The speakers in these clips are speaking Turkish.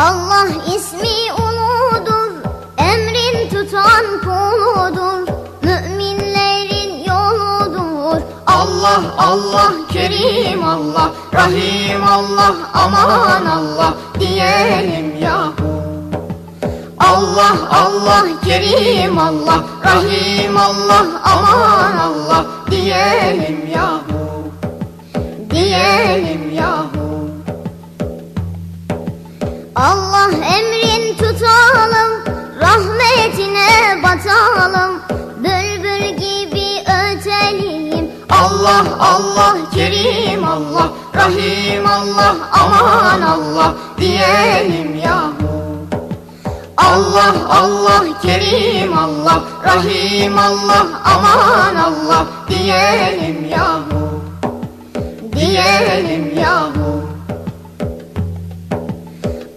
Allah ismi uludur, emrin tutan kuludur, müminlerin yoludur. Allah Allah Kerim Allah Rahim Allah aman Allah diyelim yahu Allah Allah Kerim Allah Rahim Allah aman Allah diyelim yahu diyelim yahu emrin tutalım, rahmetine batalım, bülbül gibi ötelim. Allah Allah Kerim Allah Rahim Allah aman Allah diyelim yahu. Allah Allah Kerim Allah Rahim Allah aman Allah diyelim yahu. Diyelim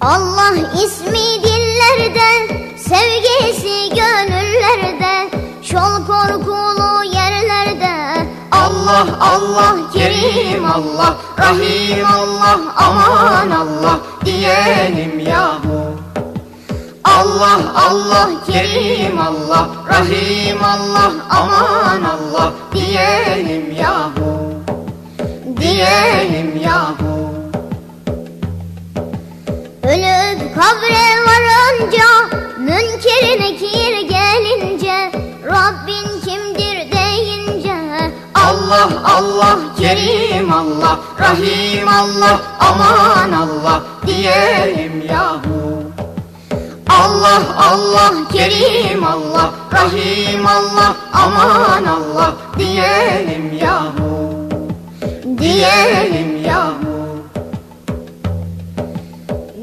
Allah ismi dillerde, sevgisi gönüllerde, şol korkulu yerlerde. Allah Allah Kerim Allah Rahim Allah aman Allah diyelim yahu Allah Allah Kerim Allah Rahim Allah aman varınca, münker nekir gelince, Rabbin kimdir deyince, Allah Allah Kerim Allah Rahim Allah aman Allah diyelim yahu. Allah Allah Kerim Allah Rahim Allah aman Allah diyelim yahu. Diyelim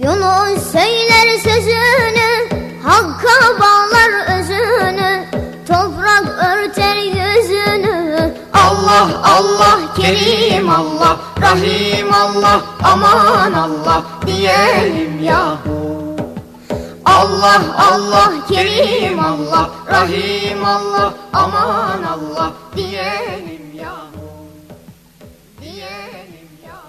Yunus söyler sözünü, Hakk'a bağlar özünü, toprak örter yüzünü. Allah Allah Kerim Allah Rahim Allah aman Allah diyelim yahu Allah Allah Kerim Allah Rahim Allah aman Allah diyelim